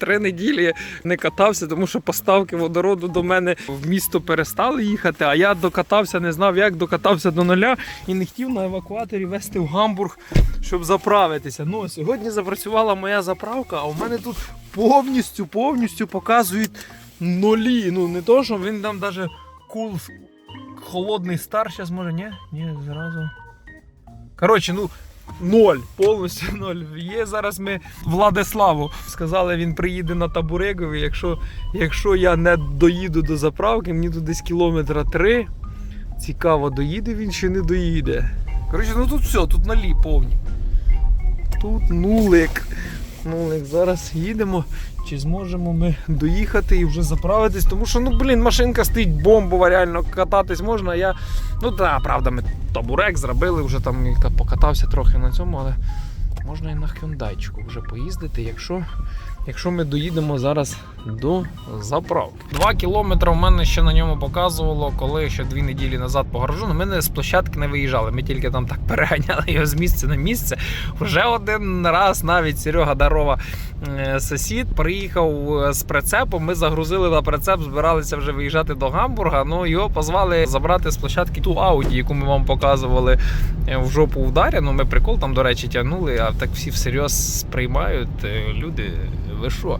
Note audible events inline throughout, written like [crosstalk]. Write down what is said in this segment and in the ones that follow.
Три неділі не катався, тому що поставки водороду до мене в місто перестали їхати. А я докатався, не знав, як докатався до нуля і не хотів на евакуаторі везти в Гамбург, щоб заправитися. Ну, сьогодні запрацювала моя заправка, а у мене тут повністю, повністю показують нулі. Ну, не то, що він там навіть кул холодний стар зараз може, ні? Ні, зразу. Коротше, ну. Ноль, повністю [laughs] ноль. Є зараз ми Владиславу. Сказали, він приїде на Табурегові. Якщо, якщо я не доїду до заправки, мені тут десь кілометра три. Цікаво, доїде він чи не доїде. Коротше, ну тут все, тут налі повні. Тут нулик. Нулик. Зараз їдемо. Чи зможемо ми доїхати і вже заправитись? Тому що, ну блін, машинка стоїть бомбова, реально кататись можна. Я. Ну так, правда, ми табурек зробили, вже там покатався трохи на цьому, але можна і на хюндайчику вже поїздити, якщо, якщо ми доїдемо зараз до заправки. Два кілометри в мене ще на ньому показувало, коли ще дві неділі назад по гаражу. Ну, Ми не з площадки не виїжджали. Ми тільки там так [laughs] переганяли його з місця на місце. Вже один раз навіть Серега Дарова е, сусід приїхав е, з прицепом. Ми загрузили на прицеп, збиралися вже виїжджати до Гамбурга. Ну його позвали забрати з площадки ту Ауді, яку ми вам показували е, в жопу ударі. Ну ми прикол там, до речі, тягнули, а так всі всерйоз сприймають. Люди, ви що?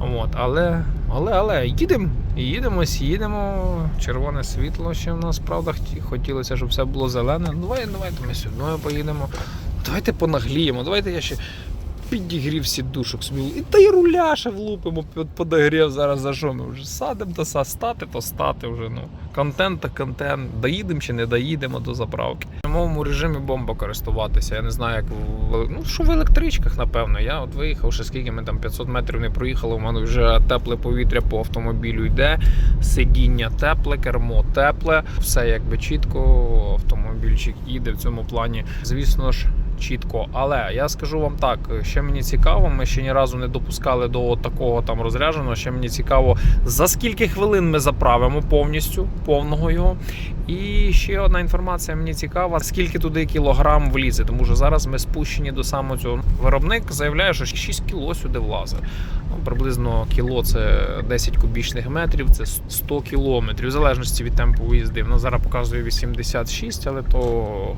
От, але, але, але їдемо, їдемо, їдемо. Червоне світло ще в нас, правда, хотілося, щоб все було зелене. Ну, давай, давайте ми сюди поїдемо. Давайте понагліємо, давайте я ще підігрів сідушок собі. І та й руля ще влупимо під подогрів зараз за що ми вже садимо то са, стати, то стати вже. Ну. Контент та контент. Доїдемо чи не доїдемо до заправки. В мовому режимі бомба користуватися. Я не знаю, як в ну, що в електричках, напевно. Я от виїхав, ще скільки ми там 500 метрів не проїхали. У мене вже тепле повітря по автомобілю йде. Сидіння тепле, кермо тепле. Все якби чітко. Автомобільчик їде в цьому плані. Звісно ж. Чітко, але я скажу вам так, ще мені цікаво, ми ще ні разу не допускали до такого там розрядженого. Ще мені цікаво, за скільки хвилин ми заправимо повністю повного його. І ще одна інформація мені цікава, скільки туди кілограм влізе, тому що зараз ми спущені до самого цього. Виробник заявляє, що 6 кіло сюди влазить. Ну, приблизно кіло це 10 кубічних метрів, це 100 кілометрів, в залежності від темпу виїзди. Воно зараз показує 86, але то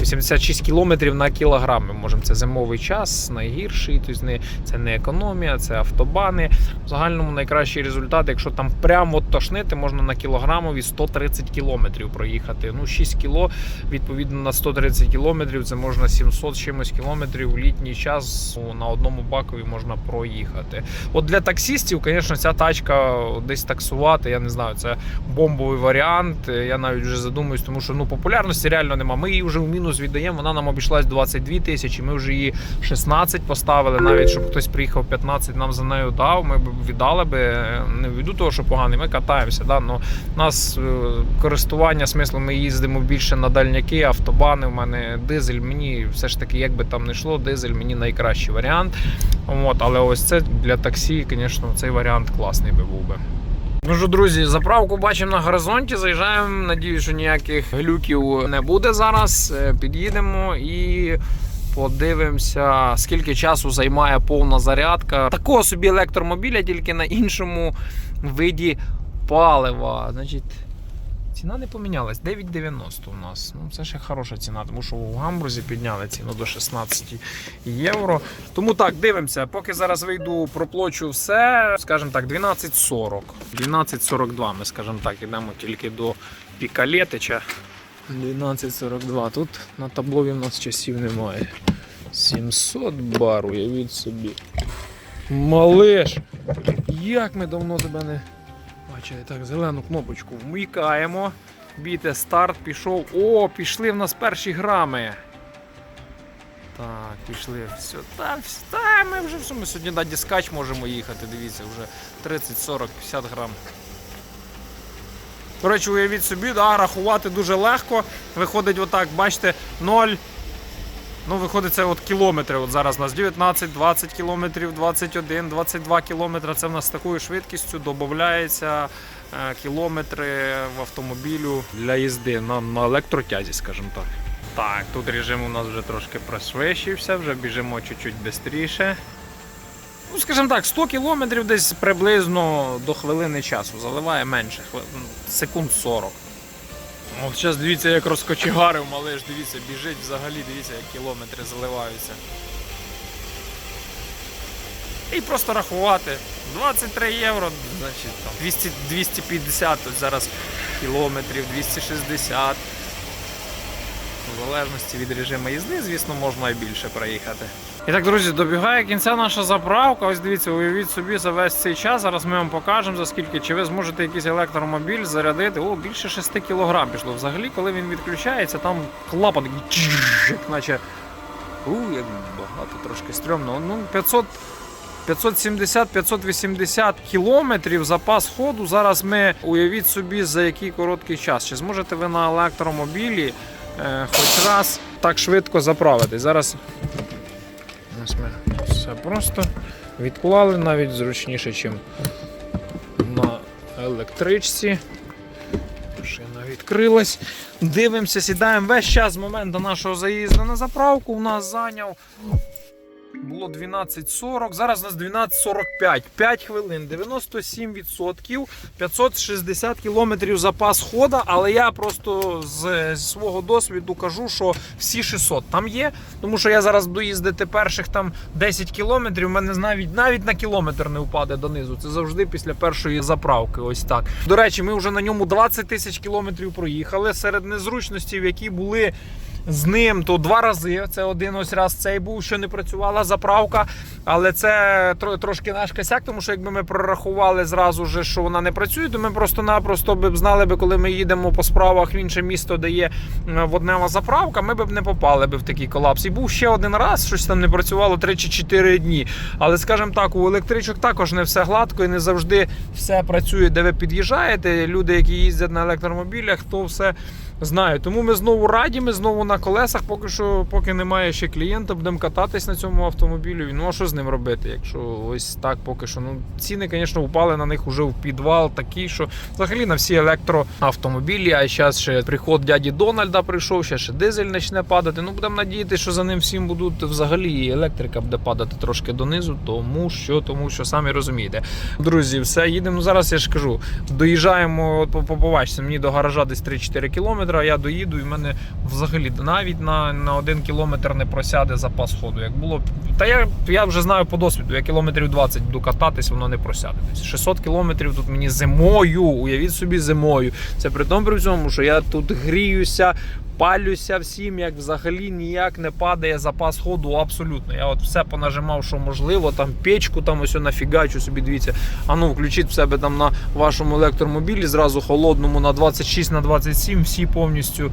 86 кілометрів на кілограм. Ми можемо це зимовий час, найгірший. Тобто не, це не економія, це автобани. В загальному найкращий результат, якщо там прямо тошнити, можна на кілограмові 130 кілометрів проїхати. Ну, 6 кіло, відповідно, на 130 кілометрів це можна 700 чимось кілометрів в літній час на одному бакові можна проїхати. От для таксістів, звісно, ця тачка десь таксувати, я не знаю, це бомбовий варіант. Я навіть вже задумуюсь, тому що ну популярності реально нема. Ми її вже в мінус віддаємо. Вона нам обійшлась 22 тисячі. Ми вже її 16 поставили. Навіть щоб хтось приїхав 15, нам за нею дав. Ми б віддали би не від того, що поганий. Ми катаємося. Да? Ну, у нас е, користування смислом ми їздимо більше на дальняки, автобани. У мене дизель. Мені все ж таки, як би там не йшло, дизель мені найкращий варіант. От, але ось це для таксі, звісно, цей варіант класний би був би. Ну що, друзі, заправку бачимо на горизонті. Заїжджаємо. Надіюсь, що ніяких глюків не буде зараз. Е, Під'їдемо і подивимося, скільки часу займає повна зарядка. Такого собі електромобіля, тільки на іншому виді палива. Значить, ціна не помінялась. 9,90 у нас. Ну, це ще хороша ціна, тому що у Гамбурзі підняли ціну до 16 євро. Тому так, дивимося. Поки зараз вийду, проплачу все, скажімо так, 12,40. 12,42 ми, скажімо так, йдемо тільки до Пікалетича. 12,42. Тут на таблові в нас часів немає. 700 бар, уявіть собі. Малиш! Як ми давно тебе не бачили. Так, зелену кнопочку вмикаємо. Біте старт, пішов. О, пішли в нас перші грами. Так, пішли. Все, та, та, ми вже ми сьогодні на дискач можемо їхати, дивіться, вже 30, 40, 50 грам. До речі, уявіть собі, да, рахувати дуже легко. Виходить отак, бачите, 0. Ну, виходить, це от кілометри. От зараз у нас 19, 20 кілометрів, 21, 22 кілометри. Це в нас з такою швидкістю додається е, кілометри в автомобілю для їзди на, на електротязі, скажімо так. Так, тут режим у нас вже трошки пришвидшився, вже біжимо чуть-чуть швидше. Ну, скажімо так, 100 кілометрів десь приблизно до хвилини часу. Заливає менше, ну, секунд 40. От зараз дивіться, як розкочегарив малиш, дивіться, біжить взагалі, дивіться, як кілометри заливаються. І просто рахувати. 23 євро, значить там 200, 250 тут зараз кілометрів, 260. В залежності від режиму їзди, звісно, можна і більше проїхати. І так, друзі, добігає кінця наша заправка. Ось дивіться, уявіть собі за весь цей час. Зараз ми вам покажемо за скільки. Чи ви зможете якийсь електромобіль зарядити? О, більше 6 кг пішло. Взагалі, коли він відключається, там клапан як наче. У, як багато трошки стрьомно. Ну, 500. 570-580 кілометрів запас ходу. Зараз ми уявіть собі за який короткий час. Чи зможете ви на електромобілі е, хоч раз так швидко заправити? Зараз ось ми все просто відклали навіть зручніше, ніж на електричці. Машина відкрилась. Дивимося, сідаємо весь час з моменту нашого заїзду на заправку. У нас зайняв було 12.40, зараз у нас 12.45. 5 хвилин, 97%, 560 кілометрів запас хода, але я просто з, свого досвіду кажу, що всі 600 там є, тому що я зараз буду їздити перших там 10 кілометрів, у мене навіть, навіть на кілометр не впаде донизу. Це завжди після першої заправки. Ось так. До речі, ми вже на ньому 20 тисяч кілометрів проїхали серед незручностей, які були з ним то два рази. Це один ось раз цей був, що не працювала заправка. Але це трошки наш косяк, тому що якби ми прорахували зразу же, що вона не працює, то ми просто-напросто б знали би, коли ми їдемо по справах в інше місто, де є е, воднева заправка, ми б не попали б в такий колапс. І був ще один раз, щось там не працювало 3 чи 4 дні. Але скажімо так, у електричок також не все гладко і не завжди все працює, де ви під'їжджаєте. Люди, які їздять на електромобілях, то все знаю. Тому ми знову раді, ми знову на колесах. Поки що, поки немає ще клієнта, будемо кататись на цьому автомобілі. Ну а що з ним робити? Якщо ось так поки що. Ну ціни, звісно, впали на них уже в підвал такий, що взагалі на всі електроавтомобілі. А зараз ще приход дяді Дональда прийшов, ще ще дизель почне падати. Ну будемо надіятися, що за ним всім будуть взагалі і електрика буде падати трошки донизу, тому що, тому що самі розумієте. Друзі, все їдемо. Ну, зараз я ж кажу, доїжджаємо, побачите, мені до гаража десь 3-4 кілометри, я доїду, і в мене взагалі навіть на, на один кілометр не просяде запас ходу. Як було. Та я, я вже знаю по досвіду, я кілометрів 20 буду кататись, воно не просяде. Тобто 600 кілометрів тут мені зимою, уявіть собі зимою. Це при тому при цьому, що я тут гріюся. Палюся всім, як взагалі ніяк не падає запас ходу абсолютно. Я от все понажимав, що можливо, там печку там ось нафігачу собі, дивіться. А ну включіть в себе там на вашому електромобілі, зразу холодному на 26 на 27, всі повністю.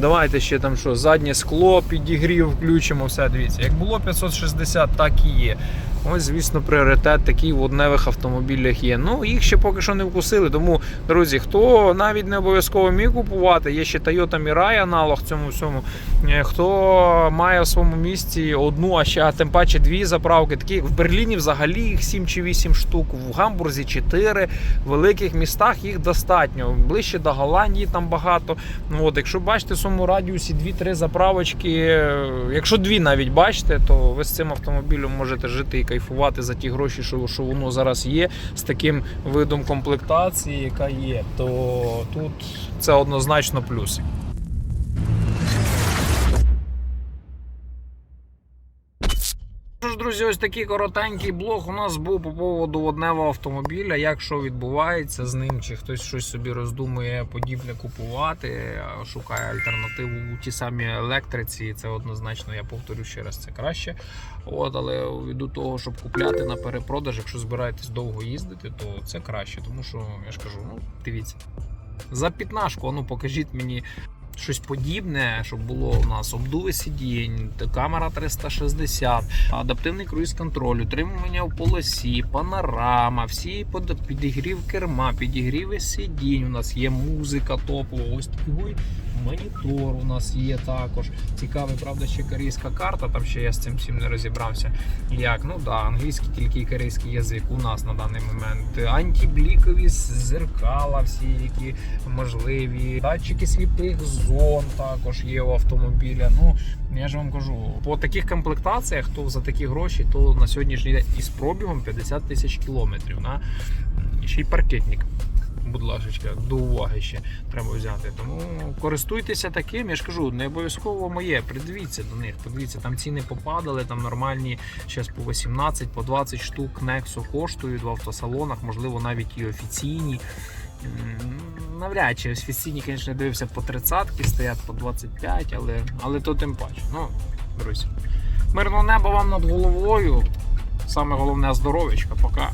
Давайте ще там що, заднє скло, підігрів, включимо, все, дивіться. Як було 560, так і є. Ось, звісно, пріоритет такий в водневих автомобілях є. Ну, їх ще поки що не вкусили. Тому, друзі, хто навіть не обов'язково міг купувати, є ще Toyota Mirai аналог цьому всьому. Е, Хто має в своєму місті одну, а ще а тим паче дві заправки. Такі в Берліні взагалі їх 7 чи 8 штук, в Гамбурзі 4, в великих містах їх достатньо. Ближче до Голландії там багато. Ну, От, якщо бачите в своєму радіусі 2-3 заправочки, е, якщо дві навіть бачите, то ви з цим автомобілем можете жити і кайфувати за ті гроші, що, що воно зараз є, з таким видом комплектації, яка є, то тут це однозначно плюс. Друзі, ось такий коротенький блог у нас був по поводу одневого автомобіля. Як що відбувається з ним, чи хтось щось собі роздумує подібне купувати, шукає альтернативу у ті самі електриці. Це однозначно, я повторю ще раз, це краще. От, але від того, щоб купляти на перепродаж, якщо збираєтесь довго їздити, то це краще. Тому що я ж кажу, ну дивіться. За п'ятнашку, ну покажіть мені щось подібне, щоб було у нас обдуви сидінь, камера 360, адаптивний круїз контроль, утримування в полосі, панорама, всі підігрів керма, підігріви сидінь. У нас є музика топова. Ось такий Монітор у нас є також. Цікавий, правда, ще корейська карта, там ще я з цим всім не розібрався. Як? Ну да, англійський, тільки корейський язик у нас на даний момент. Антиблікові зеркала, всі, які можливі. Датчики сліпих зон також є у автомобіля. Ну, я ж вам кажу, по таких комплектаціях, то за такі гроші, то на сьогоднішній день із пробігом 50 тисяч кілометрів. На ще й паркетник. Будь ласка, до уваги ще треба взяти. Тому користуйтеся таким. Я ж кажу, не обов'язково моє. Придивіться до них. Подивіться, там ціни попадали, там нормальні зараз по 18, по 20 штук Nexo коштують в автосалонах, можливо, навіть і офіційні. Навряд чи офіційні, звісно, дивився по 30 стоять по 25, але, але то тим паче. Ну, друзі. Мирного неба вам над головою. Саме головне здоров'ячка. Пока.